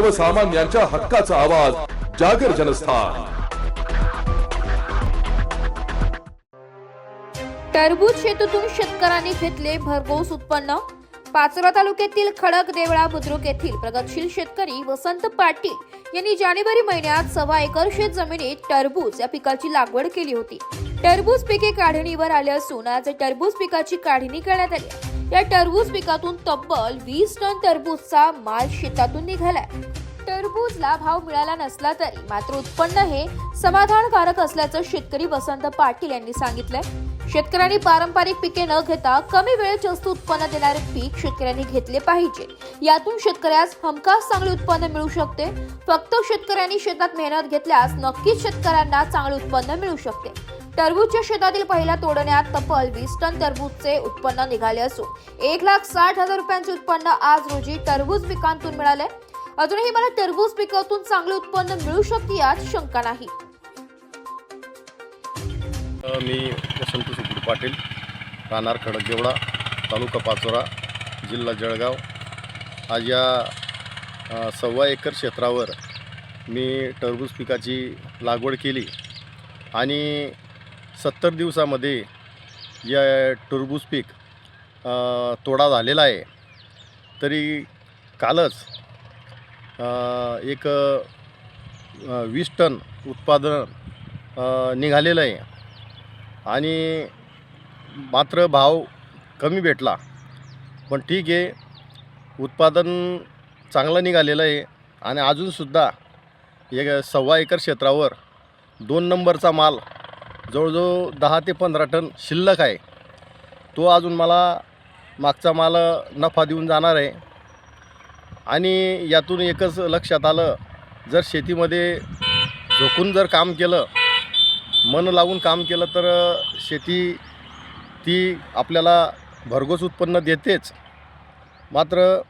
सर्वसामान्यांच्या हक्काचा आवाज जागर जनस्थान. टरबूज शेतीतून शेतकऱ्यांनी घेतले भरघोस उत्पन्न. पाचोरा तालुक्यातील खडक देवळा बुद्रुक येथील प्रगतशील शेतकरी वसंत पाटील यांनी जानेवारी महिन्यात सव्वा एकर शेत जमिनीत टरबूज या पिकाची लागवड केली होती. टरबूज पिके काढणीवर आले असून आज टरबूज पिकाची काढणी करण्यात आली या टरबूज पिकातून तब्बल वीस टन टरबूजचा माल शेतातून निघालाय. टरबूजला भाव मिळाला नसला तरी मात्र उत्पन्न हे समाधानकारक असल्याचं शेतकरी वसंत पाटील यांनी सांगितलंय. शेतकऱ्यांनी पारंपरिक पिके न घेता कमी वेळेत जास्त उत्पन्न देणारे पीक शेतकऱ्यांनी घेतले पाहिजे. यातून शेतकऱ्यास हमखास चांगले उत्पन्न मिळू शकते. फक्त शेतकऱ्यांनी शेतात मेहनत घेतल्यास नक्कीच शेतकऱ्यांना चांगले उत्पन्न मिळू शकते. टरबूजच्या शेतातील पहिल्या तोडण्यात तब्बल वीस टन टरबूजचे उत्पन्न निघाले असून एक लाख साठ हजार रुपयांचे उत्पन्न आज रोजी टरबूज पिकांतून मिळाले. अजूनही मला टरबूज पिकातून चांगले उत्पन्न मिळू शकते यात शंका नाही. मी वसंत सुकुड पाटील राहणार खडकदेवडा तालुका पाचोरा जिल्हा जळगाव. आज या सव्वा एकर क्षेत्रावर मी टरबूज पिकाची लागवड केली आणि सत्तर दिवसामध्ये या टरबूज पीक तोडा झालेला आहे. तरी कालच एक वीस टन उत्पादन निघालेलं आहे. आणि मात्र भाव कमी भेटला. पण ठीक आहे उत्पादन चांगलं निघालेलं आहे. आणि अजूनसुद्धा एक सव्वा एकर क्षेत्रावर दोन नंबरचा माल जवळजवळ दहा ते पंधरा टन शिल्लक आहे. तो अजून मला मागचा माल नफा देऊन जाणार आहे. आणि यातून एकच लक्षात आलं जर शेतीमध्ये झोकून जर काम केलं मन लावून काम केलं तर शेती ती आपल्याला भरघोस उत्पन्न देतेच. मात्र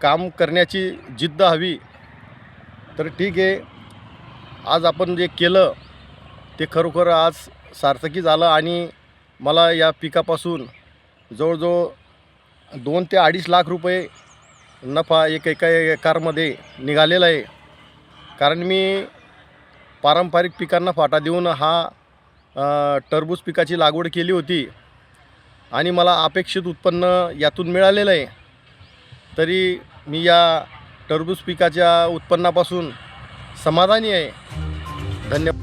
काम करण्याची जिद्द हवी. तर ठीक आहे. आज आपण जे केलं ते खरोखर आज सार्थकी झालं आणि मला या पिकापासून जवळजवळ दोन ते अडीच लाख रुपये नफा एक एका एकारमध्ये निघालेला आहे. कारण मी पारंपरिक पिकांना फाटा देऊन हा टरबूज पिकाची लागवड केली होती आणि मला अपेक्षित उत्पन्न यातून मिळालेलं आहे. तरी मी या टरबूज पिकाच्या उत्पन्नापासून समाधानी आहे. धन्यवाद.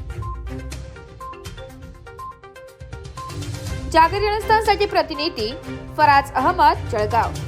जागर जनस्थानसाठी प्रतिनिधी फराज अहमद जळगाव.